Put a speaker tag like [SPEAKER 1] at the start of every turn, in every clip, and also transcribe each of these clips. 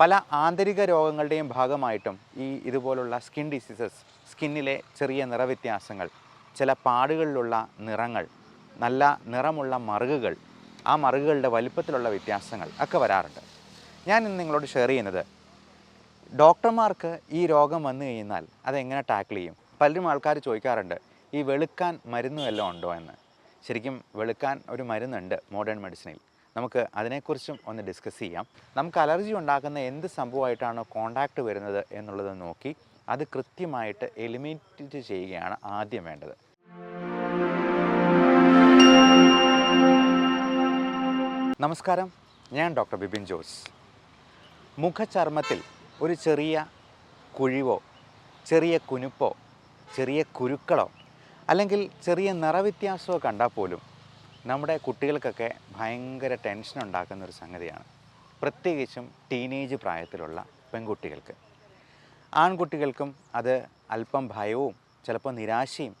[SPEAKER 1] പല ആന്തരിക രോഗങ്ങളുടെയും ഭാഗമായിട്ടും ഈ ഇതുപോലുള്ള സ്കിൻ ഡിസീസസ് സ്കിന്നിലെ ചെറിയ നിറവ്യത്യാസങ്ങൾ ചില പാടുകളിലുള്ള നിറങ്ങൾ നല്ല നിറമുള്ള മറുകുകൾ ആ മറുകുകളുടെ വലിപ്പത്തിലുള്ള വ്യത്യാസങ്ങൾ ഒക്കെ വരാറുണ്ട്. ഞാൻ ഇന്ന് നിങ്ങളോട് ഷെയർ ചെയ്യുന്നത് ഡോക്ടർമാർക്ക് ഈ രോഗം വന്നു കഴിഞ്ഞാൽ അതെങ്ങനെ ടാക്കിൾ ചെയ്യും? പലരും ആൾക്കാർ ചോദിക്കാറുണ്ട് ഈ വെളുക്കാൻ മരുന്ന് വല്ലതും ഉണ്ടോ? എന്ന്. ശരിക്കും വെളുക്കാൻ ഒരു മരുന്നുണ്ട് മോഡേൺ മെഡിസിനിൽ നമുക്ക് അതിനെക്കുറിച്ചും ഒന്ന് ഡിസ്കസ് ചെയ്യാം. നമുക്ക് അലർജി ഉണ്ടാക്കുന്ന എന്ത് സംഭവമായിട്ടാണോ കോണ്ടാക്ട് വരുന്നത് എന്നുള്ളത് നോക്കി അത് കൃത്യമായിട്ട് എലിമിനേറ്റ് ചെയ്യുകയാണ് ആദ്യം വേണ്ടത്. നമസ്കാരം. ഞാൻ ഡോക്ടർ ബിപിൻ ജോസ്. മുഖചർമ്മത്തിൽ ഒരു ചെറിയ കുഴിവോ ചെറിയ കുനുപ്പോ ചെറിയ കുരുക്കളോ അല്ലെങ്കിൽ ചെറിയ നിറവ്യത്യാസമോ കണ്ടാൽ പോലും നമ്മുടെ കുട്ടികൾക്കൊക്കെ ഭയങ്കര ടെൻഷൻ ഉണ്ടാക്കുന്ന ഒരു സംഗതിയാണ്. പ്രത്യേകിച്ചും ടീനേജ് പ്രായത്തിലുള്ള പെൺകുട്ടികൾക്ക്. ആൺകുട്ടികൾക്കും അത് അല്പം ഭയവും ചിലപ്പോൾ നിരാശയും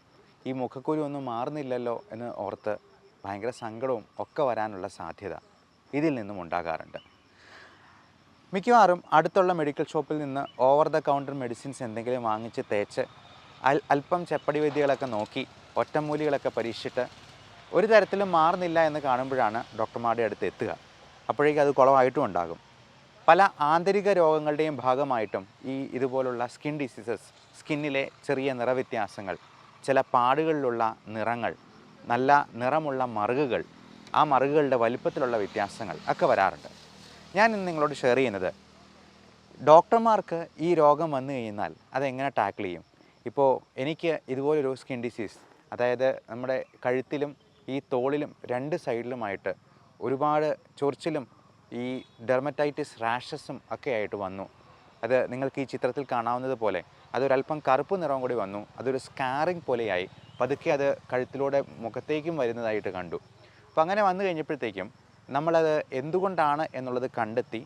[SPEAKER 1] ഈ മുഖക്കുരു ഒന്നും മാറുന്നില്ലല്ലോ എന്ന് ഓർത്ത് ഭയങ്കര സങ്കടവും ഒക്കെ വരാനുള്ള സാധ്യത ഇതിൽ നിന്നും ഉണ്ടാകാറുണ്ട്. മിക്കവാറും അടുത്തുള്ള മെഡിക്കൽ ഷോപ്പിൽ നിന്ന് ഓവർ ദ കൗണ്ടർ മെഡിസിൻസ് എന്തെങ്കിലും വാങ്ങിച്ച് തേച്ച് അൽ അല്പം ചെപ്പടി വൈദ്യകളൊക്കെ നോക്കി ഒറ്റമൂലികളൊക്കെ പരീക്ഷിച്ചിട്ട് ഒരു തരത്തിലും മാറുന്നില്ല എന്ന് കാണുമ്പോഴാണ് ഡോക്ടർമാരുടെ അടുത്ത് എത്തുക. അപ്പോഴേക്കും അത് കുളമായിട്ടും ഉണ്ടാകും. പല ആന്തരിക രോഗങ്ങളുടെയും ഭാഗമായിട്ടും ഈ ഇതുപോലുള്ള സ്കിൻ ഡിസീസസ് സ്കിന്നിലെ ചെറിയ നിറവ്യത്യാസങ്ങൾ ചില പാടുകളിലുള്ള നിറങ്ങൾ നല്ല നിറമുള്ള മറുകുകൾ ആ മറുകുകളുടെ വലിപ്പത്തിലുള്ള വ്യത്യാസങ്ങൾ ഒക്കെ വരാറുണ്ട്. ഞാൻ ഇന്ന് നിങ്ങളോട് ഷെയർ ചെയ്യുന്നത് ഡോക്ടർമാർക്ക് ഈ രോഗം വന്നു കഴിഞ്ഞാൽ അതെങ്ങനെ ടാക്കിൾ ചെയ്യും? ഇപ്പോൾ എനിക്ക് ഇതുപോലൊരു സ്കിൻ ഡിസീസ് അതായത് നമ്മുടെ കഴുത്തിലും ഈ തോളിലും രണ്ട് സൈഡിലുമായിട്ട് ഒരുപാട് ചൊറിച്ചിലും ഈ ഡെർമറ്റൈറ്റിസ് റാഷസും ഒക്കെ ആയിട്ട് വന്നു. അത് നിങ്ങൾക്ക് ഈ ചിത്രത്തിൽ കാണാവുന്നത് പോലെ അതൊരല്പം കറുപ്പ് നിറം കൂടി വന്നു. അതൊരു സ്കാറിങ് പോലെയായി. പതുക്കെ അത് കഴുത്തിലൂടെ മുഖത്തേക്കും വരുന്നതായിട്ട് കണ്ടു. അപ്പോൾ അങ്ങനെ വന്നു കഴിഞ്ഞപ്പോഴത്തേക്കും നമ്മളത് എന്തുകൊണ്ടാണ് എന്നുള്ളത് കണ്ടെത്തി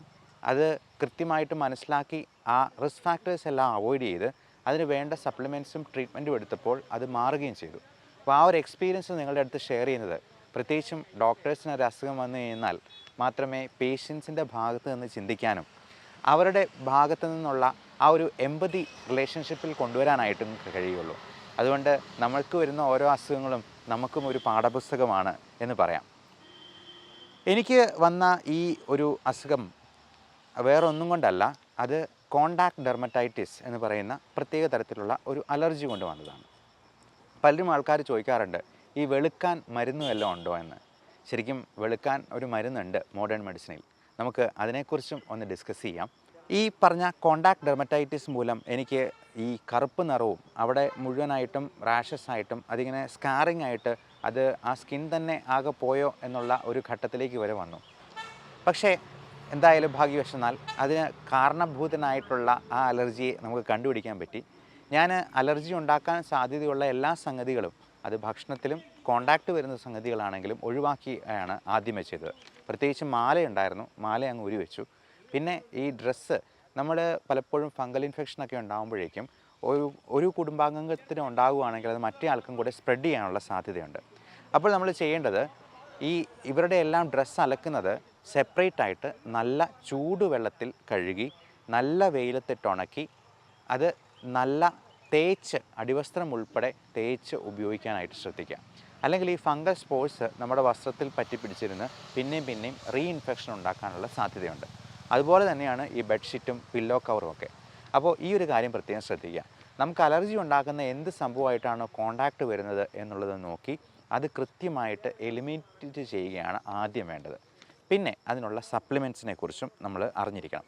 [SPEAKER 1] അത് കൃത്യമായിട്ട് മനസ്സിലാക്കി ആ റിസ്ക് ഫാക്ടേഴ്സ് എല്ലാം അവോയ്ഡ് ചെയ്ത് അതിന് വേണ്ട സപ്ലിമെന്റ്സും ട്രീറ്റ്മെന്റും എടുത്തപ്പോൾ അത് മാറുകയും ചെയ്തു. അപ്പോൾ ആ ഒരു എക്സ്പീരിയൻസ് നിങ്ങളുടെ അടുത്ത് ഷെയർ ചെയ്യുന്നത്. പ്രത്യേകിച്ചും ഡോക്ടേഴ്സിന് ഒരു അസുഖം വന്നു കഴിഞ്ഞാൽ മാത്രമേ പേഷ്യൻസിന്റെ ഭാഗത്ത് നിന്ന് ചിന്തിക്കാനും അവരുടെ ഭാഗത്തു നിന്നുള്ള ആ ഒരു എമ്പതി റിലേഷൻഷിപ്പിൽ കൊണ്ടുവരാനായിട്ടും കഴിയുള്ളൂ അതുകൊണ്ട് നമ്മൾക്ക് വരുന്ന ഓരോ അസുഖങ്ങളും നമുക്കും ഒരു പാഠപുസ്തകമാണ് എന്ന് പറയാം. എനിക്ക് വന്ന ഈ ഒരു അസുഖം വേറെ ഒന്നും കൊണ്ടല്ല അത് കോണ്ടാക്ട് ഡെർമറ്റൈറ്റിസ് എന്ന് പറയുന്ന പ്രത്യേക തരത്തിലുള്ള ഒരു അലർജി കൊണ്ട് വന്നതാണ്. പലരും ആൾക്കാർ ചോദിക്കാറുണ്ട് ഈ വെളുക്കാൻ മരുന്ന് വല്ലതും ഉണ്ടോ എന്ന്? ശരിക്കും വെളുക്കാൻ ഒരു മരുന്നുണ്ട് മോഡേൺ മെഡിസിനിൽ നമുക്ക് അതിനെക്കുറിച്ചും ഒന്ന് ഡിസ്കസ് ചെയ്യാം. ഈ പറഞ്ഞ കോണ്ടാക്ട് ഡെർമറ്റൈറ്റിസ് മൂലം എനിക്ക് ഈ കറുപ്പ് നിറവും അവിടെ മുഴുവനായിട്ടും റാഷസ് ആയിട്ടും അതിങ്ങനെ സ്കാറിങ് ആയിട്ട് അത് ആ സ്കിൻ തന്നെ ആകെ പോയോ എന്നുള്ള ഒരു ഘട്ടത്തിലേക്ക് വരെ വന്നു. പക്ഷേ എന്തായാലും ഭാഗ്യവശാൽ അതിന് കാരണഭൂതനായിട്ടുള്ള ആ അലർജിയെ നമുക്ക് കണ്ടുപിടിക്കാൻ പറ്റി. ഞാൻ അലർജി ഉണ്ടാക്കാൻ സാധ്യതയുള്ള എല്ലാ സംഗതികളും അത് ഭക്ഷണത്തിലും കോണ്ടാക്ട് വരുന്ന സംഗതികളാണെങ്കിലും ഒഴിവാക്കിയാണ് ആദ്യമേ ചെയ്തത് പ്രത്യേകിച്ച് മാലയുണ്ടായിരുന്നു മാല അങ്ങ് ഉരി വെച്ചു. പിന്നെ ഈ ഡ്രസ്സ് നമ്മൾ പലപ്പോഴും ഫംഗൽ ഇൻഫെക്ഷനൊക്കെ ഉണ്ടാകുമ്പോഴേക്കും ഒരു ഒരു കുടുംബാംഗത്തിന് ഉണ്ടാകുകയാണെങ്കിൽ അത് മറ്റേ ആൾക്കും കൂടെ സ്പ്രെഡ് ചെയ്യാനുള്ള സാധ്യതയുണ്ട്. അപ്പോൾ നമ്മൾ ചെയ്യേണ്ടത് ഈ ഇവരുടെ എല്ലാം ഡ്രസ്സ് അലക്കുന്നത് സെപ്പറേറ്റ് ആയിട്ട് നല്ല ചൂടുവെള്ളത്തിൽ കഴുകി നല്ല വെയിലത്തിട്ട് ഉണക്കി അത് നല്ല തേച്ച് അടിവസ്ത്രം ഉൾപ്പെടെ തേച്ച് ഉപയോഗിക്കാനായിട്ട് ശ്രദ്ധിക്കുക. അല്ലെങ്കിൽ ഈ ഫംഗൽ സ്പോർട്സ് നമ്മുടെ വസ്ത്രത്തിൽ പറ്റിപ്പിടിച്ചിരുന്ന് പിന്നെയും പിന്നെയും റീഇൻഫെക്ഷൻ ഉണ്ടാക്കാനുള്ള സാധ്യതയുണ്ട്. അതുപോലെ തന്നെയാണ് ഈ ബെഡ്ഷീറ്റും പില്ലോ കവറും ഒക്കെ. അപ്പോൾ ഈ ഒരു കാര്യം പ്രത്യേകം ശ്രദ്ധിക്കുക. നമുക്ക് അലർജി ഉണ്ടാക്കുന്ന എന്ത് സംഭവമായിട്ടാണോ കോണ്ടാക്ട് വരുന്നത് എന്നുള്ളത് നോക്കി അത് കൃത്യമായിട്ട് എലിമിനേറ്റ് ചെയ്യുകയാണ് ആദ്യം വേണ്ടത്. പിന്നെ അതിനുള്ള സപ്ലിമെന്റ്സിനെ കുറിച്ചും നമ്മൾ അറിഞ്ഞിരിക്കണം.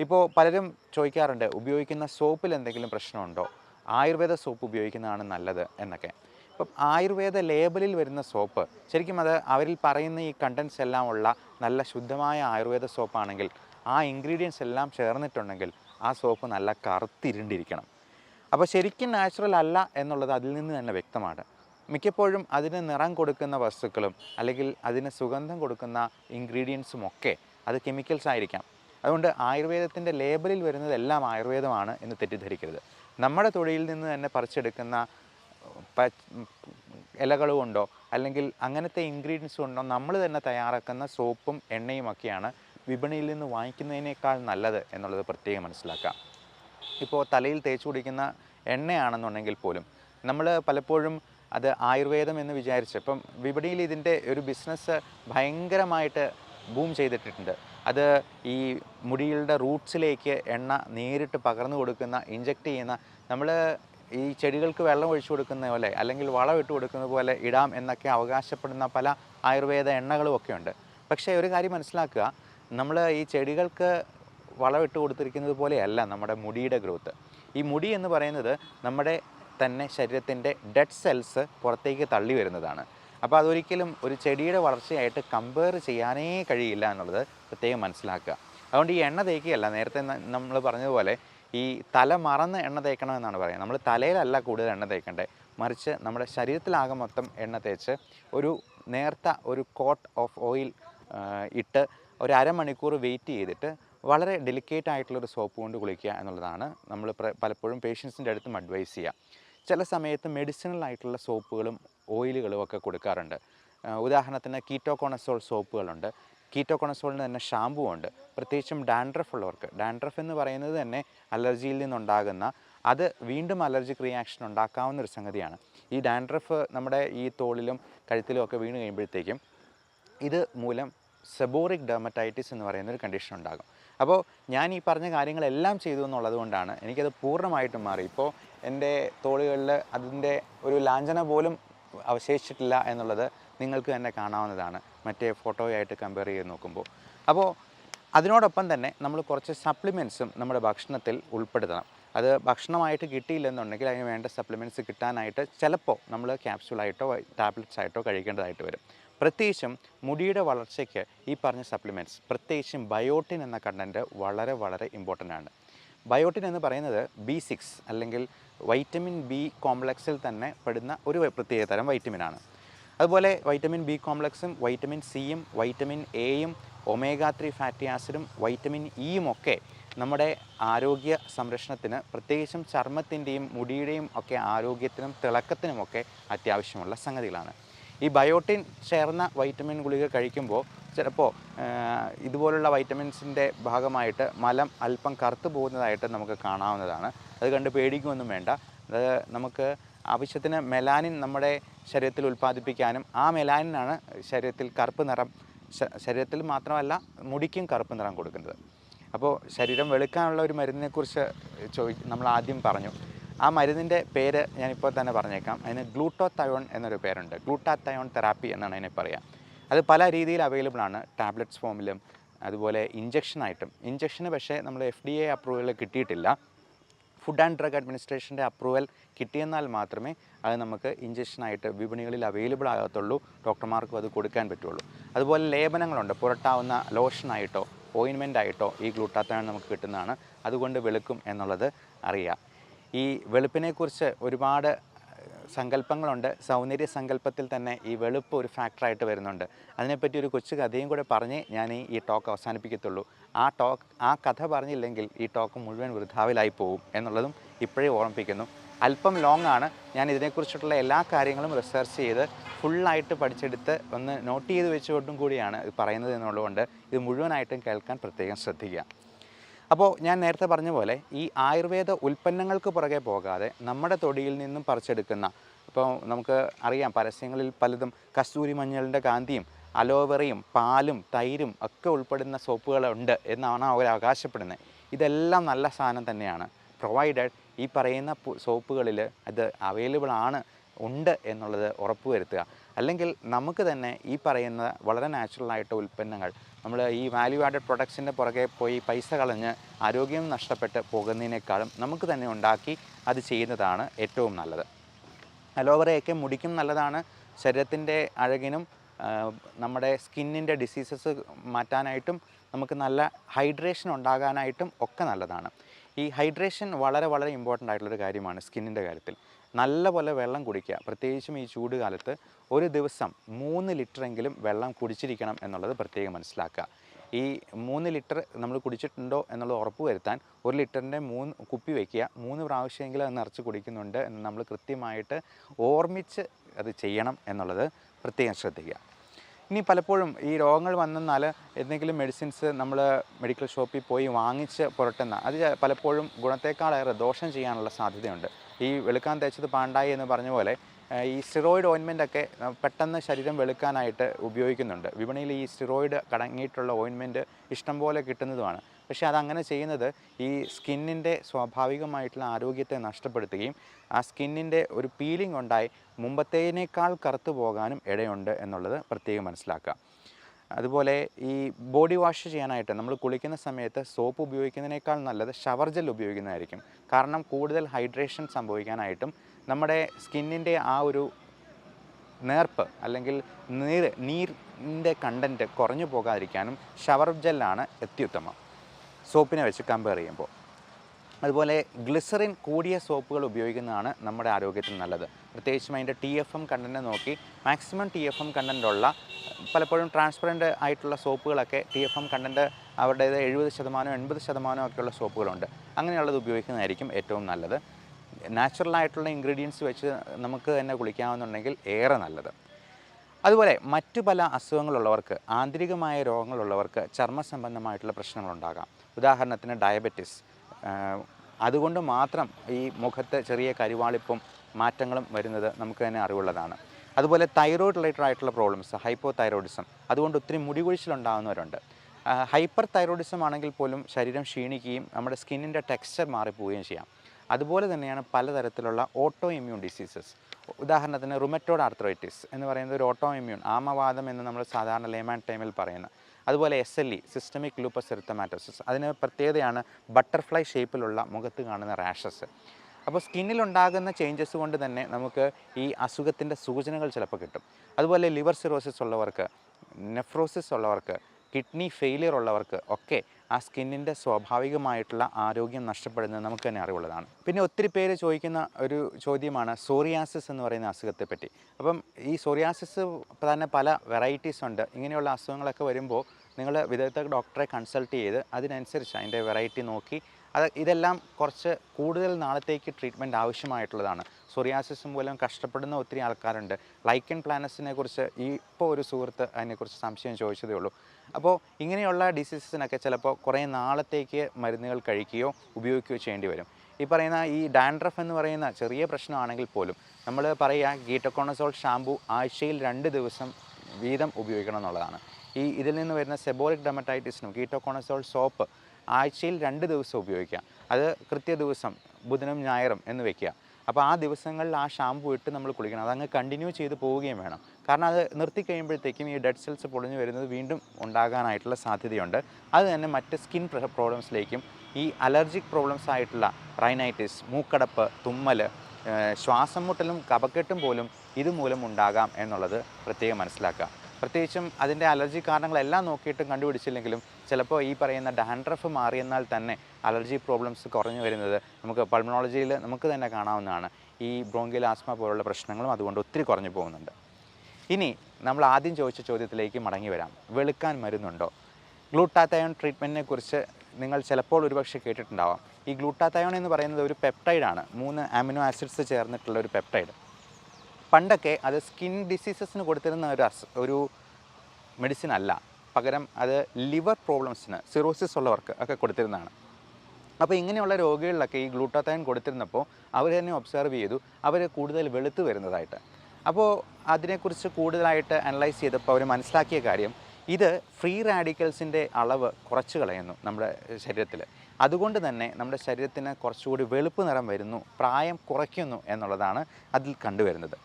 [SPEAKER 1] ഇപ്പോൾ പലരും ചോദിക്കാറുണ്ട് ഉപയോഗിക്കുന്ന സോപ്പിൽ എന്തെങ്കിലും പ്രശ്നമുണ്ടോ? ആയുർവേദ സോപ്പ് ഉപയോഗിക്കുന്നതാണ് നല്ലത് എന്നൊക്കെ. ഇപ്പം ആയുർവേദ ലേബലിൽ വരുന്ന സോപ്പ് ശരിക്കും അത് അവരിൽ പറയുന്ന ഈ കണ്ടൻസ് എല്ലാം ഉള്ള നല്ല ശുദ്ധമായ ആയുർവേദ സോപ്പാണെങ്കിൽ ആ ഇൻഗ്രീഡിയൻസ് എല്ലാം ചേർന്നിട്ടുണ്ടെങ്കിൽ ആ സോപ്പ് നല്ല കറുത്തിരുണ്ടിരിക്കണം. അപ്പോൾ ശരിക്കും നാച്ചുറൽ അല്ല എന്നുള്ളത് അതിൽ നിന്ന് തന്നെ വ്യക്തമാണ്. മിക്കപ്പോഴും അതിന് നിറം കൊടുക്കുന്ന വസ്തുക്കളും അല്ലെങ്കിൽ അതിന് സുഗന്ധം കൊടുക്കുന്ന ഇൻഗ്രീഡിയൻസും ഒക്കെ അത് കെമിക്കൽസ് ആയിരിക്കാം. അതുകൊണ്ട് ആയുർവേദത്തിന്റെ ലേബലിൽ വരുന്നതെല്ലാം ആയുർവേദമാണ് എന്ന് തെറ്റിദ്ധരിക്കരുത്. നമ്മുടെ തൊഴിയിൽ നിന്ന് തന്നെ പറിച്ചെടുക്കുന്ന ഇലകൾ കൊണ്ടോ അല്ലെങ്കിൽ അങ്ങനത്തെ ഇൻഗ്രീഡിയൻസ് കൊണ്ടോ നമ്മൾ തന്നെ തയ്യാറാക്കുന്ന സോപ്പും എണ്ണയും ഒക്കെയാണ് വിപണിയിൽ നിന്ന് വാങ്ങിക്കുന്നതിനേക്കാൾ നല്ലത് എന്നുള്ളത് പ്രത്യേകം മനസ്സിലാക്കാം ഇപ്പോൾ തലയിൽ തേച്ച് കുടിക്കുന്ന എണ്ണയാണെന്നുണ്ടെങ്കിൽ പോലും നമ്മൾ പലപ്പോഴും അത് ആയുർവേദം എന്ന് വിചാരിച്ച് ഇപ്പം വിപണിയിൽ ഇതിന്റെ ഒരു ബിസിനസ് ഭയങ്കരമായിട്ട് ബൂം ചെയ്തിട്ടുണ്ട്. അത് ഈ മുടികളുടെ റൂട്ട്സിലേക്ക് എണ്ണ നേരിട്ട് പകർന്നു കൊടുക്കുന്ന ഇഞ്ചക്ട് ചെയ്യുന്ന നമ്മൾ ഈ ചെടികൾക്ക് വെള്ളം ഒഴിച്ചു കൊടുക്കുന്ന പോലെ അല്ലെങ്കിൽ വളം ഇട്ട് കൊടുക്കുന്ന പോലെ ഇടാം എന്നൊക്കെ അവകാശപ്പെടുന്ന പല ആയുർവേദ എണ്ണകളും ഒക്കെ ഉണ്ട്. പക്ഷേ ഒരു കാര്യം മനസ്സിലാക്കുക നമ്മൾ ഈ ചെടികൾക്ക് വളം ഇട്ട് കൊടുത്തിരിക്കുന്നത് പോലെയല്ല നമ്മുടെ മുടിയുടെ ഗ്രോത്ത് ഈ മുടി എന്ന് പറയുന്നത് നമ്മുടെ തന്നെ ശരീരത്തിന്റെ ഡെഡ് സെൽസ് പുറത്തേക്ക് തള്ളി വരുന്നതാണ്. അപ്പോൾ അതൊരിക്കലും ഒരു ചെടിയുടെ വളർച്ചയായിട്ട് കമ്പയർ ചെയ്യാനേ കഴിയില്ല എന്നുള്ളത് പ്രത്യേകം മനസ്സിലാക്കുക. അതുകൊണ്ട് ഈ എണ്ണ തേക്കുകയല്ല നേരത്തെ നമ്മൾ പറഞ്ഞതുപോലെ ഈ തല മറന്ന് എണ്ണ തേക്കണം എന്നാണ് പറയുന്നത് നമ്മൾ തലയിലല്ല കൂടുതൽ എണ്ണ തേക്കേണ്ടത്. മറിച്ച് നമ്മുടെ ശരീരത്തിലാകെ മൊത്തം എണ്ണ തേച്ച് ഒരു നേർത്ത ഒരു കോട്ട് ഓഫ് ഓയിൽ ഇട്ട് ഒരു അരമണിക്കൂർ വെയിറ്റ് ചെയ്തിട്ട് വളരെ ഡെലിക്കേറ്റ് ആയിട്ടുള്ളൊരു സോപ്പ് കൊണ്ട് കുളിക്കുക എന്നുള്ളതാണ് നമ്മൾ പലപ്പോഴും പേഷ്യൻസിന്റെ അടുത്തും അഡ്വൈസ് ചെയ്യുക. ചില സമയത്ത് മെഡിസിനൽ ആയിട്ടുള്ള സോപ്പുകളും ഓയിലുകളും ഒക്കെ കൊടുക്കാറുണ്ട് ഉദാഹരണത്തിന് കീറ്റോകോണസോൾ സോപ്പുകളുണ്ട് കീറ്റോകോണസോളിന് തന്നെ ഷാമ്പൂ ഉണ്ട്. പ്രത്യേകിച്ചും ഡാൻഡ്രഫ് ഉള്ളവർക്ക്. ഡാൻഡ്രഫ് എന്ന് പറയുന്നത് തന്നെ അലർജിയിൽ നിന്നുണ്ടാകുന്ന അത് വീണ്ടും അലർജിക് റിയാക്ഷൻ ഉണ്ടാക്കാവുന്ന ഒരു സംഗതിയാണ്. ഈ ഡാൻഡ്രഫ് നമ്മുടെ ഈ തോളിലും കഴുത്തിലും ഒക്കെ വീണ് കഴിയുമ്പോഴത്തേക്കും ഇത് മൂലം സെബോറിക് ഡെർമറ്റൈറ്റിസ് എന്ന് പറയുന്ന ഒരു കണ്ടീഷൻ ഉണ്ടാകും. അപ്പോൾ ഞാൻ ഈ പറഞ്ഞ കാര്യങ്ങളെല്ലാം ചെയ്തു എന്നുള്ളത് കൊണ്ടാണ് എനിക്കത് പൂർണമായിട്ടും മാറി. ഇപ്പോൾ എന്റെ തോളുകളിൽ അതിന്റെ ഒരു ലാഞ്ചന പോലും അവശേഷിച്ചിട്ടില്ല എന്നുള്ളത് നിങ്ങൾക്ക് തന്നെ കാണാവുന്നതാണ്. മറ്റേ ഫോട്ടോയായിട്ട് കമ്പയർ ചെയ്ത് നോക്കുമ്പോൾ. അപ്പോൾ അതിനോടൊപ്പം തന്നെ നമ്മൾ കുറച്ച് സപ്ലിമെന്റ്സും നമ്മുടെ ഭക്ഷണത്തിൽ ഉൾപ്പെടുത്തണം. അത് ഭക്ഷണമായിട്ട് കിട്ടിയില്ലെന്നുണ്ടെങ്കിൽ അതിന് വേണ്ട സപ്ലിമെന്റ്സ് കിട്ടാനായിട്ട് ചിലപ്പോൾ നമ്മൾ ക്യാപ്സ്യൂളായിട്ടോ ടാബ്ലറ്റ്സ് ആയിട്ടോ കഴിക്കേണ്ടതായിട്ട് വരും. പ്രത്യേകിച്ചും മുടിയുടെ വളർച്ചയ്ക്ക് ഈ പറഞ്ഞ സപ്ലിമെന്റ്സ് പ്രത്യേകിച്ചും ബയോട്ടിൻ എന്ന കണ്ടന്റ് വളരെ വളരെ ഇമ്പോർട്ടന്റ് ആണ്. ബയോട്ടിൻ എന്ന് പറയുന്നത് ബി സിക്സ് അല്ലെങ്കിൽ വൈറ്റമിൻ ബി കോംപ്ലക്സിൽ തന്നെ പെടുന്ന ഒരു പ്രത്യേക തരം വൈറ്റമിനാണ്. അതുപോലെ വൈറ്റമിൻ ബി കോംപ്ലക്സും വൈറ്റമിൻ സിയും വൈറ്റമിൻ എയും ഒമേഗ ത്രീ ഫാറ്റി ആസിഡും വൈറ്റമിൻ ഇയും ഒക്കെ നമ്മുടെ ആരോഗ്യ സംരക്ഷണത്തിന് പ്രത്യേകിച്ചും ചർമ്മത്തിന്റെയും മുടിയുടെയും ഒക്കെ ആരോഗ്യത്തിനും തിളക്കത്തിനുമൊക്കെ അത്യാവശ്യമുള്ള സംഗതികളാണ്. ഈ ബയോട്ടിൻ ചേർന്ന വൈറ്റമിൻ ഗുളിക കഴിക്കുമ്പോൾ ചിലപ്പോൾ ഇതുപോലുള്ള വൈറ്റമിൻസിന്റെ ഭാഗമായിട്ട് മലം അല്പം കറുത്തു പോകുന്നതായിട്ട് നമുക്ക് കാണാവുന്നതാണ്. അത് കണ്ട് പേടിക്കുമൊന്നും വേണ്ട. അത് നമുക്ക് ആവശ്യത്തിന് മെലാനിൻ നമ്മുടെ ശരീരത്തിൽ ഉൽപ്പാദിപ്പിക്കാനും ആ മെലാനിനാണ് ശരീരത്തിൽ കറുപ്പ് നിറം ശരീരത്തിൽ മാത്രമല്ല മുടിക്കും കറുപ്പ് നിറം കൊടുക്കുന്നത്. അപ്പോൾ ശരീരം വെളുക്കാനുള്ള ഒരു മരുന്നിനെക്കുറിച്ച് ചോദി നമ്മൾ ആദ്യം പറഞ്ഞു. ആ മരുന്നിന്റെ പേര് ഞാനിപ്പോൾ തന്നെ പറഞ്ഞേക്കാം. അതിന് ഗ്ലൂട്ടോതയോൺ എന്നൊരു പേരുണ്ട്. ഗ്ലൂട്ടാത്തയോൺ തെറാപ്പി എന്നാണ് അതിനെ പറയുക അത് പല രീതിയിൽ അവൈലബിൾ ആണ്. ടാബ്ലറ്റ്സ് ഫോമിലും അതുപോലെ ഇഞ്ചക്ഷനായിട്ടും ഇഞ്ചക്ഷന് പക്ഷേ നമ്മൾ എഫ് ഡി എ അപ്രൂവൽ കിട്ടിയിട്ടില്ല. ഫുഡ് ആൻഡ് ഡ്രഗ് അഡ്മിനിസ്ട്രേഷന്റെ അപ്രൂവൽ കിട്ടിയെന്നാൽ മാത്രമേ അത് നമുക്ക് ഇഞ്ചക്ഷനായിട്ട് വിപണികളിൽ അവൈലബിൾ ആകത്തുള്ളൂ. ഡോക്ടർമാർക്കും അത് കൊടുക്കാൻ പറ്റുള്ളൂ. അതുപോലെ ലേപനങ്ങളുണ്ട്. പുരട്ടാവുന്ന ലോഷനായിട്ടോ ഓയിൻമെന്റ് ആയിട്ടോ ഈ ഗ്ലൂട്ടാത്തയോൺ നമുക്ക് കിട്ടുന്നതാണ്. അതുകൊണ്ട് വെളുക്കും എന്നുള്ളത് അറിയാം. ഈ വെളുപ്പിനെക്കുറിച്ച് ഒരുപാട് സങ്കല്പങ്ങളുണ്ട്. സൗന്ദര്യ സങ്കല്പത്തിൽ തന്നെ ഈ വെളുപ്പ് ഒരു ഫാക്ടറായിട്ട് വരുന്നുണ്ട്. അതിനെപ്പറ്റി ഒരു കൊച്ചു കഥയും കൂടെ പറഞ്ഞ് ഞാൻ ഈ ടോക്ക് അവസാനിപ്പിക്കത്തുള്ളൂ. ആ ടോക്ക് ആ കഥ പറഞ്ഞില്ലെങ്കിൽ ഈ ടോക്ക് മുഴുവൻ വൃഥാവിലായി പോകും എന്നുള്ളതും ഇപ്പോഴേ ഓർമ്മിപ്പിക്കുന്നു. അല്പം ലോങ് ആണ്. ഞാൻ ഇതിനെക്കുറിച്ചിട്ടുള്ള എല്ലാ കാര്യങ്ങളും റിസർച്ച് ചെയ്ത് ഫുള്ളായിട്ട് പഠിച്ചെടുത്ത് ഒന്ന് നോട്ട് ചെയ്ത് വെച്ചുകൊണ്ടും കൂടിയാണ് പറയുന്നത് എന്നുള്ളതുകൊണ്ട് ഇത് മുഴുവനായിട്ടും കേൾക്കാൻ പ്രത്യേകം ശ്രദ്ധിക്കുക. അപ്പോൾ ഞാൻ നേരത്തെ പറഞ്ഞ പോലെ ഈ ആയുർവേദ ഉൽപ്പന്നങ്ങൾക്ക് പുറകെ പോകാതെ നമ്മുടെ തൊടിയിൽ നിന്നും പറിച്ചെടുക്കുന്ന ഇപ്പോൾ നമുക്ക് അറിയാം പരസ്യങ്ങളിൽ പലതും കസ്തൂരി മഞ്ഞളിന്റെ കാന്തിയും അലോവെറയും പാലും തൈരും ഒക്കെ ഉൾപ്പെടുന്ന സോപ്പുകളുണ്ട് എന്നാണ് അവർ അവകാശപ്പെടുന്നത്. ഇതെല്ലാം നല്ല സാധനം തന്നെയാണ്. പ്രൊവൈഡഡ് ഈ പറയുന്ന സോപ്പുകളിൽ അത് അവൈലബിൾ ആണ് ഉണ്ട് എന്നുള്ളത് ഉറപ്പുവരുത്തുക. അല്ലെങ്കിൽ നമുക്ക് തന്നെ ഈ പറയുന്ന വളരെ നാച്ചുറലായിട്ട് ഉൽപ്പന്നങ്ങൾ നമ്മൾ ഈ വാല്യൂ ആഡഡ് പ്രൊഡക്ട്സിന്റെ പുറകെ പോയി പൈസ കളഞ്ഞ് ആരോഗ്യം നഷ്ടപ്പെട്ട് പോകുന്നതിനേക്കാളും നമുക്ക് തന്നെ ഉണ്ടാക്കി അത് ചെയ്യുന്നതാണ് ഏറ്റവും നല്ലത്. അലോവറയൊക്കെ മുടിക്കും നല്ലതാണ് ശരീരത്തിന്റെ അഴകിനും നമ്മുടെ സ്കിന്നിന്റെ ഡിസീസസ് മാറ്റാനായിട്ടും നമുക്ക് നല്ല ഹൈഡ്രേഷൻ ഉണ്ടാകാനായിട്ടും ഒക്കെ നല്ലതാണ്. ഈ ഹൈഡ്രേഷൻ വളരെ വളരെ ഇമ്പോർട്ടന്റ് ആയിട്ടുള്ളൊരു കാര്യമാണ് സ്കിന്നിന്റെ കാര്യത്തിൽ. നല്ലപോലെ വെള്ളം കുടിക്കുക. പ്രത്യേകിച്ചും ഈ ചൂട് കാലത്ത് ഒരു ദിവസം മൂന്ന് ലിറ്ററെങ്കിലും വെള്ളം കുടിച്ചിരിക്കണം എന്നുള്ളത് പ്രത്യേകം മനസ്സിലാക്കുക. ഈ മൂന്ന് ലിറ്റർ നമ്മൾ കുടിച്ചിട്ടുണ്ടോ എന്നുള്ളത് ഉറപ്പ് വരുത്താൻ ഒരു ലിറ്ററിന്റെ മൂന്ന് കുപ്പി വയ്ക്കുക മൂന്ന് പ്രാവശ്യമെങ്കിലും അത് നിറച്ച് കുടിക്കുന്നുണ്ട് എന്ന് നമ്മൾ കൃത്യമായിട്ട് ഓർമ്മിച്ച് അത് ചെയ്യണം എന്നുള്ളത് പ്രത്യേകം ശ്രദ്ധിക്കുക. ഇനി പലപ്പോഴും ഈ രോഗങ്ങൾ വന്നെന്നാൽ എന്തെങ്കിലും മെഡിസിൻസ് നമ്മൾ മെഡിക്കൽ ഷോപ്പിൽ പോയി വാങ്ങിച്ച് പുരട്ടുന്ന അത് പലപ്പോഴും ഗുണത്തേക്കാളേറെ ദോഷം ചെയ്യാനുള്ള സാധ്യതയുണ്ട്. ഈ വെളുക്കാൻ തേച്ചത് പാണ്ടായി എന്ന് പറഞ്ഞ പോലെ ഈ സ്റ്റിറോയിഡ് ഓയിൻമെന്റ് ഒക്കെ പെട്ടെന്ന് ശരീരം വെളുക്കാനായിട്ട് ഉപയോഗിക്കുന്നുണ്ട്. വിപണിയിൽ ഈ സ്റ്റിറോയിഡ് കടങ്ങിയിട്ടുള്ള ഓയിൻമെന്റ് ഇഷ്ടംപോലെ കിട്ടുന്നതുമാണ്. പക്ഷേ അതങ്ങനെ ചെയ്യുന്നത് ഈ സ്കിന്നിന്റെ സ്വാഭാവികമായിട്ടുള്ള ആരോഗ്യത്തെ നഷ്ടപ്പെടുത്തുകയും ആ സ്കിന്നിന്റെ ഒരു പീലിംഗ് ഉണ്ടായി മുമ്പത്തേനേക്കാൾ കറുത്തു പോകാനും ഇടയുണ്ട് എന്നുള്ളത് പ്രത്യേകം മനസ്സിലാക്കുക. അതുപോലെ ഈ ബോഡി വാഷ് ചെയ്യാനായിട്ട് നമ്മൾ കുളിക്കുന്ന സമയത്ത് സോപ്പ് ഉപയോഗിക്കുന്നതിനേക്കാൾ നല്ലത് ഷവർ ജെൽ ഉപയോഗിക്കുന്നതായിരിക്കും. കാരണം കൂടുതൽ ഹൈഡ്രേഷൻ സംഭവിക്കാനായിട്ടും നമ്മുടെ സ്കിന്നിന്റെ ആ ഒരു നേർപ്പ് അല്ലെങ്കിൽ നീർ നീരിന്റെ കണ്ടന്റ് കുറഞ്ഞു പോകാതിരിക്കാനും ഷവർ ജെല്ലാണ് അത്യുത്തമം. സോപ്പിനെ വെച്ച് കമ്പയർ ചെയ്യുമ്പോൾ. അതുപോലെ ഗ്ലിസറിൻ കൂടിയ സോപ്പുകൾ ഉപയോഗിക്കുന്നതാണ് നമ്മുടെ ആരോഗ്യത്തിന് നല്ലത്. പ്രത്യേകിച്ചും അതിന്റെ ടി എഫ് എം കണ്ടന്റ് നോക്കി മാക്സിമം ടി എഫ് എം കണ്ടന്റുള്ള പലപ്പോഴും ട്രാൻസ്പെറന്റ് ആയിട്ടുള്ള സോപ്പുകളൊക്കെ ടി എഫ് എം കണ്ടന്റ് അവരുടേത് എഴുപത് ശതമാനം എൺപത് ശതമാനം ഒക്കെയുള്ള സോപ്പുകളുണ്ട്. അങ്ങനെയുള്ളത് ഉപയോഗിക്കുന്നതായിരിക്കും ഏറ്റവും നല്ലത്. നാച്ചുറൽ ആയിട്ടുള്ള ഇൻഗ്രീഡിയൻസ് വെച്ച് നമുക്ക് തന്നെ കുളിക്കാമെന്നുണ്ടെങ്കിൽ ഏറെ നല്ലത്. അതുപോലെ മറ്റു പല അസുഖങ്ങളുള്ളവർക്ക് ആന്തരികമായ രോഗങ്ങളുള്ളവർക്ക് ചർമ്മ സംബന്ധമായിട്ടുള്ള പ്രശ്നങ്ങളുണ്ടാകാം. ഉദാഹരണത്തിന് ഡയബറ്റിസ് അതുകൊണ്ട് മാത്രം ഈ മുഖത്തെ ചെറിയ കരിവാളിപ്പും മാറ്റങ്ങളും വരുന്നത് നമുക്ക് തന്നെ അറിവുള്ളതാണ്. അതുപോലെ തൈറോയ്ഡ് റിലേറ്റഡ് ആയിട്ടുള്ള പ്രോബ്ലംസ് ഹൈപ്പോ തൈറോയിഡിസം അതുകൊണ്ട് ഒത്തിരി മുടി കൊഴിച്ചിലുണ്ടാകുന്നവരുണ്ട് ഹൈപ്പർ തൈറോയിഡിസം ആണെങ്കിൽ പോലും ശരീരം ക്ഷീണിക്കുകയും നമ്മുടെ സ്കിന്നിന്റെ ടെക്സ്ചർ മാറിപ്പോവുകയും ചെയ്യാം. അതുപോലെ തന്നെയാണ് പലതരത്തിലുള്ള ഓട്ടോ ഇമ്മ്യൂൺ ഡിസീസസ് ഉദാഹരണത്തിന് റുമറ്റോഡ് ആർത്രൈറ്റിസ് എന്ന് പറയുന്നത് ഒരു ഓട്ടോ ഇമ്മ്യൂൺ ആമവാദം എന്ന് നമ്മൾ സാധാരണ ലേമാൻ ടൈമിൽ പറയുന്ന. അതുപോലെ S L E systemic lupus erythematosus അതിന് പ്രത്യേകതയാണ് ബട്ടർഫ്ലൈ ഷേപ്പിലുള്ള മുഖത്ത് കാണുന്ന റാഷസ് അപ്പോൾ സ്കിന്നിലുണ്ടാകുന്ന ചേഞ്ചസ് കൊണ്ട് തന്നെ നമുക്ക് ഈ അസുഖത്തിന്റെ സൂചനകൾ ചിലപ്പോൾ കിട്ടും. അതുപോലെ ലിവർ സിറോസിസ് ഉള്ളവർക്ക് നെഫ്രോസിസ് ഉള്ളവർക്ക് കിഡ്നി ഫെയിലിയർ ഉള്ളവർക്ക് ഒക്കെ ആ സ്കിന്നിന്റെ സ്വാഭാവികമായിട്ടുള്ള ആരോഗ്യം നഷ്ടപ്പെടുന്നത് നമുക്ക് തന്നെ അറിവുള്ളതാണ്. പിന്നെ ഒത്തിരി പേര് ചോദിക്കുന്ന ഒരു ചോദ്യമാണ് സോറിയാസിസ് എന്ന് പറയുന്ന അസുഖത്തെ പറ്റി അപ്പം ഈ സോറിയാസിസ് തന്നെ പല വെറൈറ്റീസ് ഉണ്ട്. ഇങ്ങനെയുള്ള അസുഖങ്ങളൊക്കെ വരുമ്പോൾ നിങ്ങൾ വിദഗ്ധ ഡോക്ടറെ കൺസൾട്ട് ചെയ്ത് അതിനനുസരിച്ച് അതിന്റെ വെറൈറ്റി നോക്കി. അത് ഇതെല്ലാം കുറച്ച് കൂടുതൽ നാളത്തേക്ക് ട്രീറ്റ്മെന്റ് ആവശ്യമായിട്ടുള്ളതാണ്. സോറിയാസിസ് മൂലം കഷ്ടപ്പെടുന്ന ഒത്തിരി ആൾക്കാരുണ്ട്. ലൈക്കൻ പ്ലാനസിനെ കുറിച്ച് ഇപ്പോൾ ഒരു സുഹൃത്ത് അതിനെക്കുറിച്ച് സംശയം ചോദിച്ചതേ ഉള്ളൂ. അപ്പോൾ ഇങ്ങനെയുള്ള ഡിസീസസിനൊക്കെ ചിലപ്പോൾ കുറേ നാളത്തേക്ക് മരുന്നുകൾ കഴിക്കുകയോ ഉപയോഗിക്കുകയോ ചെയ്യേണ്ടി വരും. ഈ പറയുന്ന ഈ ഡാൻഡ്രഫ് എന്ന് പറയുന്ന ചെറിയ പ്രശ്നമാണെങ്കിൽ പോലും നമ്മൾ പറയുക ഗീറ്റോക്കോണസോൾ ഷാമ്പു ആഴ്ചയിൽ രണ്ട് ദിവസം വീതം ഉപയോഗിക്കണം എന്നുള്ളതാണ്. ഈ ഇതിൽ നിന്ന് വരുന്ന സെബോറിക് ഡെമറ്റൈറ്റിസിനും ഗീറ്റോക്കോണസോൾ സോപ്പ് ആഴ്ചയിൽ രണ്ട് ദിവസം ഉപയോഗിക്കാം അത് കൃത്യ ദിവസം ബുധനും ഞായറും എന്ന് വെക്കുക. അപ്പോൾ ആ ദിവസങ്ങളിൽ ആ ഷാമ്പു ഇട്ട് നമ്മൾ കുളിക്കണം. അതങ്ങ് കണ്ടിന്യൂ ചെയ്ത് പോവുകയും വേണം. കാരണം അത് നിർത്തി കഴിയുമ്പോഴത്തേക്കും ഈ ഡെഡ് സെൽസ് പൊളിഞ്ഞു വരുന്നത് വീണ്ടും ഉണ്ടാകാനായിട്ടുള്ള സാധ്യതയുണ്ട്. അത് തന്നെ മറ്റ് സ്കിൻ പ്രോബ്ലംസിലേക്കും ഈ അലർജിക് പ്രോബ്ലംസ് ആയിട്ടുള്ള റൈനൈറ്റിസ് മൂക്കടപ്പ് തുമ്മൽ ശ്വാസം മുട്ടലും കപക്കെട്ടും പോലും ഇതുമൂലം ഉണ്ടാകാം എന്നുള്ളത് പ്രത്യേകം മനസ്സിലാക്കുക. പ്രത്യേകിച്ചും അതിന്റെ അലർജി കാരണങ്ങളെല്ലാം നോക്കിയിട്ടും കണ്ടുപിടിച്ചില്ലെങ്കിലും ചിലപ്പോൾ ഈ പറയുന്ന ഡാൻഡ്രഫ് മാറിയെന്നാൽ തന്നെ അലർജി പ്രോബ്ലംസ് കുറഞ്ഞു വരുന്നത് നമുക്ക് പൾമണോളജിയിൽ നമുക്ക് തന്നെ കാണാവുന്നതാണ്. ഈ ബ്രോങ്കിൽ ആസ്മ പോലുള്ള പ്രശ്നങ്ങളും അതുകൊണ്ട് ഒത്തിരി കുറഞ്ഞു പോകുന്നുണ്ട്. ഇനി നമ്മൾ ആദ്യം ചോദിച്ച ചോദ്യത്തിലേക്ക് മടങ്ങി വരാം. വെളുക്കാൻ മരുന്നുണ്ടോ? ഗ്ലൂട്ടാത്തയോൺ ട്രീറ്റ്മെന്റിനെ കുറിച്ച് നിങ്ങൾ ചിലപ്പോൾ ഒരുപക്ഷെ കേട്ടിട്ടുണ്ടാവാം. ഈ ഗ്ലൂട്ടാത്തയോൺ എന്ന് പറയുന്നത് ഒരു പെപ്റ്റൈഡാണ് മൂന്ന് അമിനോ ആസിഡ്സ് ചേർന്നിട്ടുള്ള ഒരു പെപ്റ്റൈഡ് പണ്ടൊക്കെ അത് സ്കിൻ ഡിസീസസിന് കൊടുത്തിരുന്ന ഒരു ഒരു മെഡിസിൻ അല്ല. പകരം അത് ലിവർ പ്രോബ്ലംസിന് സിറോസിസ് ഉള്ളവർക്ക് ഒക്കെ കൊടുത്തിരുന്നതാണ്. അപ്പോൾ ഇങ്ങനെയുള്ള രോഗികളിലൊക്കെ ഈ ഗ്ലൂട്ടാത്തൈൻ കൊടുത്തിരുന്നപ്പോൾ അവർ തന്നെ ഒബ്സർവ് ചെയ്തു. അവർ കൂടുതൽ വെളുത്ത് വരുന്നതായിട്ട്. അപ്പോൾ അതിനെക്കുറിച്ച് കൂടുതലായിട്ട് അനലൈസ് ചെയ്തപ്പോൾ അവർ മനസ്സിലാക്കിയ കാര്യം ഇത് ഫ്രീ റാഡിക്കൽസിന്റെ അളവ് കുറച്ച് കളയുന്നു നമ്മുടെ ശരീരത്തിൽ. അതുകൊണ്ട് തന്നെ നമ്മുടെ ശരീരത്തിന് കുറച്ചുകൂടി വെളുപ്പ് നിറം വരുന്നു പ്രായം കുറയ്ക്കുന്നു എന്നുള്ളതാണ് അതിൽ കണ്ടുവരുന്നത്.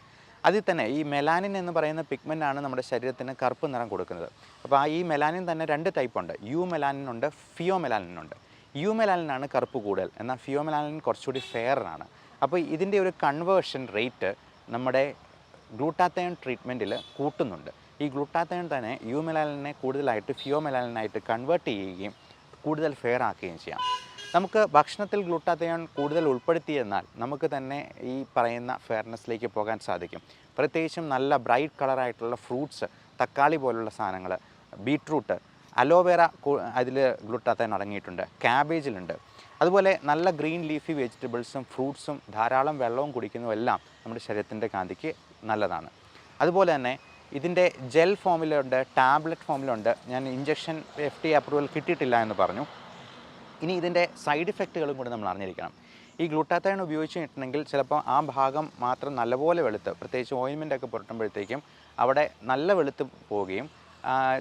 [SPEAKER 1] അതിൽ തന്നെ ഈ മെലാനിൻ എന്ന് പറയുന്ന പിഗ്മെന്റ് ആണ് നമ്മുടെ ശരീരത്തിന് കറുപ്പ് നിറം കൊടുക്കുന്നത്. അപ്പോൾ ആ ഈ മെലാനിൻ തന്നെ രണ്ട് ടൈപ്പ് ഉണ്ട്. യു മെലാനിൻ ഉണ്ട് ഫിയോ മെലാനിൻ ഉണ്ട് യു മെലാനിനാണ് കറുപ്പ് കൂടുതൽ എന്നാൽ ഫിയോ മെലാനിൻ കുറച്ചുകൂടി ഫെയറാണ് അപ്പോൾ ഇതിന്റെ ഒരു കൺവേർഷൻ റേറ്റ് നമ്മുടെ ഗ്ലൂട്ടാത്തയോൺ ട്രീറ്റ്മെന്റിൽ കൂട്ടുന്നുണ്ട്. ഈ ഗ്ലൂട്ടാത്തയോൺ തന്നെ യു മെലാനിനെ കൂടുതലായിട്ട് ഫിയോ മെലാനിനായിട്ട് കൺവേർട്ട് ചെയ്യുകയും കൂടുതൽ ഫെയർ ആക്കുകയും ചെയ്യാം. നമുക്ക് ഭക്ഷണത്തിൽ ഗ്ലൂട്ടാത്തയോൺ കൂടുതൽ ഉൾപ്പെടുത്തിയെന്നാൽ നമുക്ക് തന്നെ ഈ പറയുന്ന ഫെയർനെസ്സിലേക്ക് പോകാൻ സാധിക്കും. പ്രത്യേകിച്ചും നല്ല ബ്രൈറ്റ് കളറായിട്ടുള്ള ഫ്രൂട്ട്സ് തക്കാളി പോലുള്ള സാധനങ്ങൾ ബീട്രൂട്ട് അലോവേറ അതിൽ ഗ്ലൂട്ടാത്തയോൺ അടങ്ങിയിട്ടുണ്ട് ക്യാബേജിലുണ്ട് അതുപോലെ നല്ല ഗ്രീൻ ലീഫി വെജിറ്റബിൾസും ഫ്രൂട്ട്സും ധാരാളം വെള്ളവും കുടിക്കുന്നതും എല്ലാം നമ്മുടെ ശരീരത്തിന്റെ കാന്തിക്ക് നല്ലതാണ്. അതുപോലെ തന്നെ ഇതിന്റെ ജെൽ ഫോമിലുണ്ട് ടാബ്ലറ്റ് ഫോമിലുണ്ട് ഞാൻ ഇഞ്ചക്ഷൻ എഫ് ടി അപ്രൂവൽ കിട്ടിയിട്ടില്ല എന്ന് പറഞ്ഞു. ഇനി ഇതിന്റെ സൈഡ് ഇഫക്റ്റുകളും കൂടി നമ്മൾ അറിഞ്ഞിരിക്കണം. ഈ ഗ്ലൂട്ടാത്തൈൻ കിട്ടണമെങ്കിൽ ചിലപ്പോൾ ആ ഭാഗം മാത്രം നല്ലപോലെ വെളുത്ത് പ്രത്യേകിച്ച് ഓയിൻമെന്റ് ഒക്കെ പുരട്ടുമ്പോഴത്തേക്കും അവിടെ നല്ല വെളുത്ത് പോവുകയും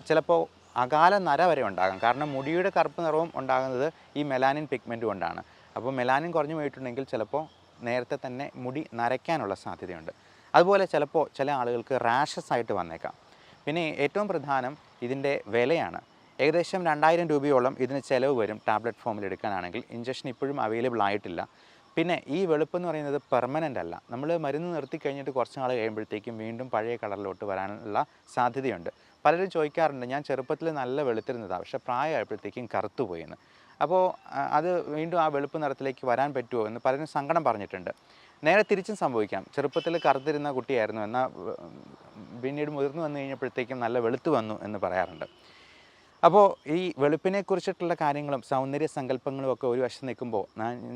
[SPEAKER 1] ചിലപ്പോൾ അകാല നര വരെ ഉണ്ടാകാം. കാരണം മുടിയുടെ കറുപ്പ് നിറവും ഉണ്ടാകുന്നത് ഈ മെലാനിൻ പിഗ്മെന്റ് കൊണ്ടാണ്. അപ്പോൾ മെലാനിൻ കുറഞ്ഞു പോയിട്ടുണ്ടെങ്കിൽ ചിലപ്പോൾ നേരത്തെ തന്നെ മുടി നരയ്ക്കാനുള്ള സാധ്യതയുണ്ട്. അതുപോലെ ചിലപ്പോൾ ചില ആളുകൾക്ക് റാഷസ് ആയിട്ട് വന്നേക്കാം. പിന്നെ ഏറ്റവും പ്രധാനം ഇതിന്റെ വിലയാണ്. ഏകദേശം രണ്ടായിരം രൂപയോളം ഇതിന് ചിലവ് വരും ടാബ്ലറ്റ് ഫോമിൽ എടുക്കാനാണെങ്കിൽ. ഇഞ്ചക്ഷൻ ഇപ്പോഴും അവൈലബിൾ ആയിട്ടില്ല. പിന്നെ ഈ വെളുപ്പ് എന്ന് പറയുന്നത് പെർമനന്റ് അല്ല. നമ്മൾ മരുന്ന് നിർത്തി കഴിഞ്ഞിട്ട് കുറച്ച് നാൾ കഴിയുമ്പോഴത്തേക്കും വീണ്ടും പഴയ കളറിലോട്ട് വരാനുള്ള സാധ്യതയുണ്ട്. പലരും ചോദിക്കാറുണ്ട് ഞാൻ ചെറുപ്പത്തിൽ നല്ല വെളുത്തിരുന്നതാണ് പക്ഷേ പ്രായമായപ്പോഴത്തേക്കും കറുത്തുപോയെന്ന് അപ്പോൾ അത് വീണ്ടും ആ വെളുപ്പ് നിറത്തിലേക്ക് വരാൻ പറ്റുമോ എന്ന് പലരും സങ്കടം പറഞ്ഞിട്ടുണ്ട്. നേരെ തിരിച്ചും സംഭവിക്കാം. ചെറുപ്പത്തിൽ കറുത്തിരുന്ന കുട്ടിയായിരുന്നു എന്നാൽ പിന്നീട് മുതിർന്നു വന്നു കഴിഞ്ഞപ്പോഴത്തേക്കും നല്ല വെളുത്തു വന്നു എന്ന് പറയാറുണ്ട്. അപ്പോൾ ഈ വെളുപ്പിനെ കുറിച്ചിട്ടുള്ള കാര്യങ്ങളും സൗന്ദര്യ സങ്കല്പങ്ങളും ഒക്കെ ഒരു വശം നിൽക്കുമ്പോൾ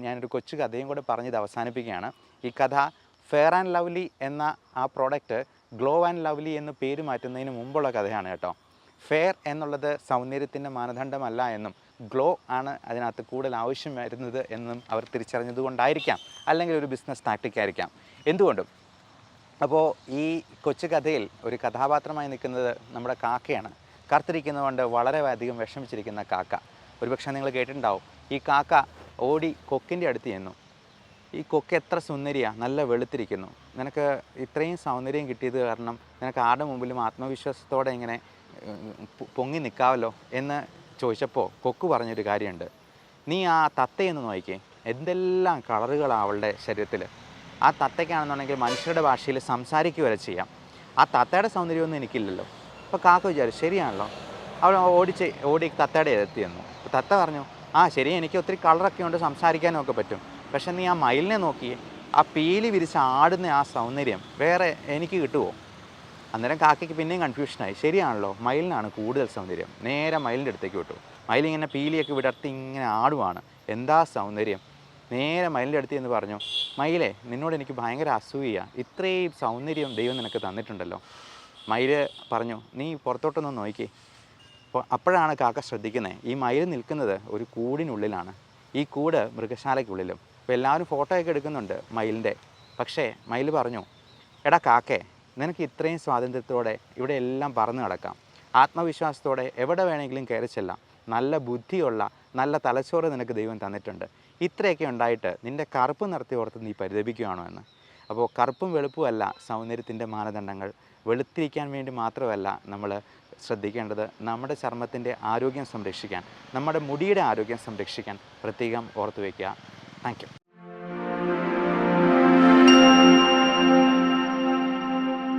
[SPEAKER 1] ഞാനൊരു കൊച്ചു കഥയും കൂടെ പറഞ്ഞത് അവസാനിപ്പിക്കുകയാണ്. ഈ കഥ ഫെയർ ആൻഡ് ലവ്ലി എന്ന ആ പ്രോഡക്റ്റ് ഗ്ലോ ആൻഡ് ലവ്ലി എന്ന് പേര് മാറ്റുന്നതിന് മുമ്പുള്ള കഥയാണ് കേട്ടോ. ഫെയർ എന്നുള്ളത് സൗന്ദര്യത്തിന്റെ മാനദണ്ഡമല്ല എന്നും ഗ്ലോ ആണ് അതിനകത്ത് കൂടുതൽ ആവശ്യം വരുന്നത് എന്നും അവർ തിരിച്ചറിഞ്ഞത് കൊണ്ടായിരിക്കാം അല്ലെങ്കിൽ ഒരു ബിസിനസ് ടാക്ടിക് ആയിരിക്കാം. എന്തുകൊണ്ടും? അപ്പോൾ ഈ കൊച്ചു കഥയിൽ ഒരു കഥാപാത്രമായി നിൽക്കുന്നത് നമ്മുടെ കാക്കയാണ്. കറുത്തിരിക്കുന്നതുകൊണ്ട് വളരെ അധികം വിഷമിച്ചിരിക്കുന്ന കാക്ക. ഒരുപക്ഷെ നിങ്ങൾ കേട്ടിട്ടുണ്ടാവും. ഈ കാക്ക ഓടി കൊക്കിന്റെ അടുത്ത് ചെന്നു. ഈ കൊക്ക് എത്ര സുന്ദരിയാണ് നല്ല വെളുത്തിരിക്കുന്നു. നിനക്ക് ഇത്രയും സൗന്ദര്യം കിട്ടിയത് കാരണം നിനക്ക് ആരുടെ മുമ്പിലും ആത്മവിശ്വാസത്തോടെ ഇങ്ങനെ പൊങ്ങി നിൽക്കാമല്ലോ എന്ന് ചോദിച്ചപ്പോൾ കൊക്ക് പറഞ്ഞൊരു കാര്യമുണ്ട്. നീ ആ തത്തയെന്ന് നോക്കിക്കേ എന്തെല്ലാം കളറുകളാണ് അവളുടെ ശരീരത്തിൽ ആ തത്തയ്ക്കാണെന്നുണ്ടെങ്കിൽ മനുഷ്യരുടെ ഭാഷയിൽ സംസാരിക്കുക വരെ ചെയ്യാം. ആ തത്തയുടെ സൗന്ദര്യമൊന്നും എനിക്കില്ലല്ലോ. അപ്പോൾ കാക്ക വിചാരിച്ചു ശരിയാണല്ലോ. അവൾ ഓടിച്ച് ഓടി തത്തയുടെ എത്തി തന്നു അപ്പോൾ തത്ത പറഞ്ഞു ആ ശരി എനിക്ക് ഒത്തിരി കളറൊക്കെ ഉണ്ട് സംസാരിക്കാനും ഒക്കെ പറ്റും. പക്ഷെ നീ ആ മയിലിനെ നോക്കിയേ ആ പീലി വിരിച്ച് ആടുന്ന ആ സൗന്ദര്യം വേറെ എനിക്ക് കിട്ടുമോ അന്നേരം കാക്കയ്ക്ക് പിന്നെയും കൺഫ്യൂഷനായി ശരിയാണല്ലോ മയിലിനാണ് കൂടുതൽ സൗന്ദര്യം. നേരെ മയിലിന്റെ അടുത്തേക്ക് വിട്ടു. മയിലിങ്ങനെ പീലിയൊക്കെ വിടർത്തി ഇങ്ങനെ ആടുവാണ്. എന്താ സൗന്ദര്യം? നേരെ മയിലിന്റെ അടുത്ത് എന്ന് പറഞ്ഞു മയിലെ നിന്നോട് എനിക്ക് ഭയങ്കര അസൂയ ഇത്രയും സൗന്ദര്യം ദൈവം നിനക്ക് തന്നിട്ടുണ്ടല്ലോ. മയിൽ പറഞ്ഞു നീ പുറത്തോട്ടൊന്ന് നോക്കി. അപ്പോഴാണ് കാക്ക ശ്രദ്ധിക്കുന്നത് ഈ മയിൽ നിൽക്കുന്നത് ഒരു കൂടിനുള്ളിലാണ്. ഈ കൂട് മൃഗശാലയ്ക്കുള്ളിലും. അപ്പോൾ എല്ലാവരും ഫോട്ടോയൊക്കെ എടുക്കുന്നുണ്ട് മയിലിന്റെ. പക്ഷേ മയിൽ പറഞ്ഞു എടാ കാക്കേ നിനക്ക് ഇത്രയും സ്വാതന്ത്ര്യത്തോടെ ഇവിടെ എല്ലാം പറന്നു കിടക്കാം. ആത്മവിശ്വാസത്തോടെ എവിടെ വേണമെങ്കിലും കയറി ചെല്ലാം. നല്ല ബുദ്ധിയുള്ള നല്ല തലച്ചോറ് നിനക്ക് ദൈവം തന്നിട്ടുണ്ട്. ഇത്രയൊക്കെ ഉണ്ടായിട്ട് നിന്റെ കറുപ്പ് നിർത്തി ഓർത്ത് നീ പരിതപിക്കുകയാണോ എന്ന്? അപ്പോൾ കറുപ്പും വെളുപ്പും അല്ല സൗന്ദര്യത്തിന്റെ മാനദണ്ഡങ്ങൾ. വെളുത്തിരിക്കാൻ വേണ്ടി മാത്രമല്ല നമ്മൾ ശ്രദ്ധിക്കേണ്ടത് നമ്മുടെ ചർമ്മത്തിന്റെ ആരോഗ്യം സംരക്ഷിക്കാൻ നമ്മുടെ മുടിയുടെ ആരോഗ്യം സംരക്ഷിക്കാൻ പ്രത്യേകം ഓർത്തു വയ്ക്കുക. താങ്ക്